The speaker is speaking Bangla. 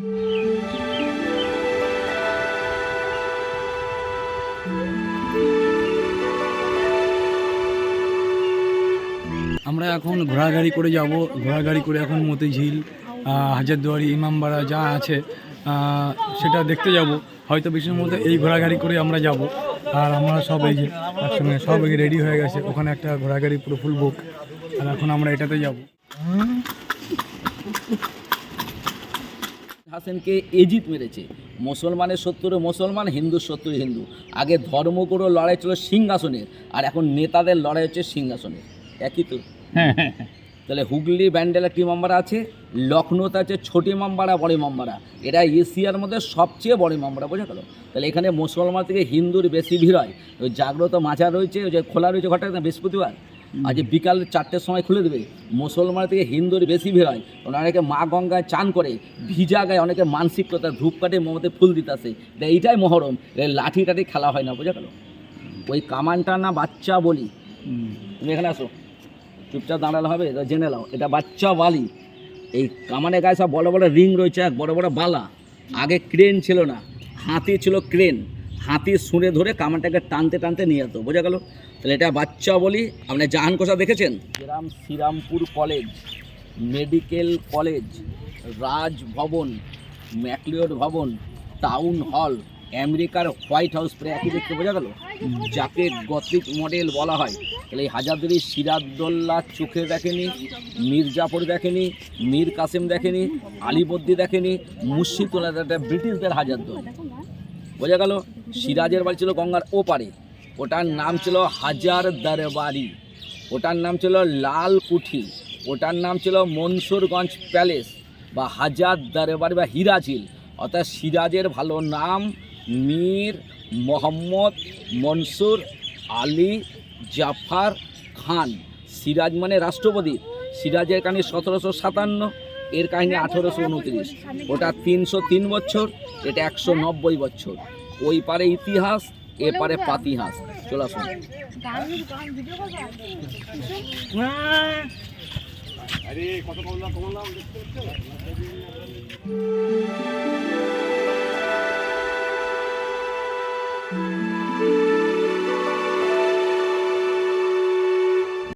আমরা এখন ঘোড়াগাড়ি করে যাব। ঘোড়াগাড়ি করে এখন মতিঝিল হাজারদুয়ারি, ইমামবাড়া যা আছে সেটা দেখতে যাব। হয়তো বেশির মধ্যে এই ঘোড়াগাড়ি করে আমরা যাব। আর আমরা সব এই যে একসঙ্গে সব এই রেডি হয়ে গেছে। ওখানে একটা ঘোড়াগাড়ি পুরো ফুল বুক। আর এখন আমরা এটাতে যাব। হাসেনকে এজিত মেরেছে। মুসলমানের শত্রু মুসলমান হিন্দুর শত্রু হিন্দু। আগে ধর্মগুরু লড়াই ছিল সিংহাসনের আর এখন নেতাদের লড়াই হচ্ছে সিংহাসনের। একই তো? তাহলে হুগলি ব্যান্ডেল একটি মাম্বারা আছে? লখনৌতে আছে ছোটি মাম্বারা বড় মাম্বারা এরা এশিয়ার মধ্যে সবচেয়ে বড় মাম্বারা বোঝা গেল? তাহলে এখানে মুসলমান থেকে হিন্দুর বেশি ভিড় হয়। ওই জাগ্রত মাজার রয়েছে ওই যে খোলা রয়েছে ঘরটা না বৃহস্পতিবার। আজ বিকাল চারটের সময় খুলে দেবে মুসলমান থেকে হিন্দুর বেশি ভিড় হয়। কারণ অনেকে মা গঙ্গায় চান করে, ভিজা গায়ে অনেকে মানসিকতা ধূপ কাটে মোমতে ফুল দিতে আসে। এইটাই মহরম লাঠি টাঠি খেলা হয় না, বোঝা গেল? ওই কামানটা না বাচ্চা বলি। তুমি এখানে আসো। চুপচাপ দাঁড়ালে হবে, এটা জেনে নাও, এটা বাচ্চা বালি। এই কামানের গায়ে সব বড় বড় রিং রয়েছে, এক বড় বড় বালা। আগে ক্রেন ছিল না, হাতি ছিল ক্রেন। হাতি শুঁড়ে ধরে কামানটাকে টানতে টানতে নিয়ে যেত, বোঝা গেল? তাহলে এটা বাচ্চা বলি, আপনি জাহান কোষা দেখেছেন? Shriram Shrirampur college, medical college, Raj Bhavan McLeod ভবন, টাউন হল, আমেরিকার হোয়াইট হাউস প্রায় একই দেখতে, বোঝা গেল? যাকে গতিক মডেল বলা হয়। তাহলে এই হাজারদুয়ারি সিরাজদোল্লা চোখে দেখেনি মির্জাফর দেখেনি, মীর কাসেম দেখেনি আলিবদ্দি দেখেনি মুর্শিদুল্লাহ এটা ব্রিটিশদের হাজারদুয়ারি। বোঝা গেল? সিরাজের বাড়ি ছিল গঙ্গার ওপারে। ওটার নাম ছিল হাজার দরবারি। ওটার নাম ছিল লাল কুঠি ওটার নাম ছিল মনসুরগঞ্জ প্যালেস বা হাজার দরবারি বা হিরাজিল। অর্থাৎ সিরাজের ভালো নাম মীর মোহাম্মদ মনসুর আলী জাফার খান। সিরাজ মানে রাষ্ট্রপতি। সিরাজের কাহিনী সতেরোশো সাতান্ন, এর কাহিনী আঠেরোশো উনত্রিশ। ওটা তিনশো তিন বছর, এটা একশো নব্বই বছর। ওই পারে ইতিহাস এ পারে পাতিহাস। চলে আসুন thank mm -hmm. you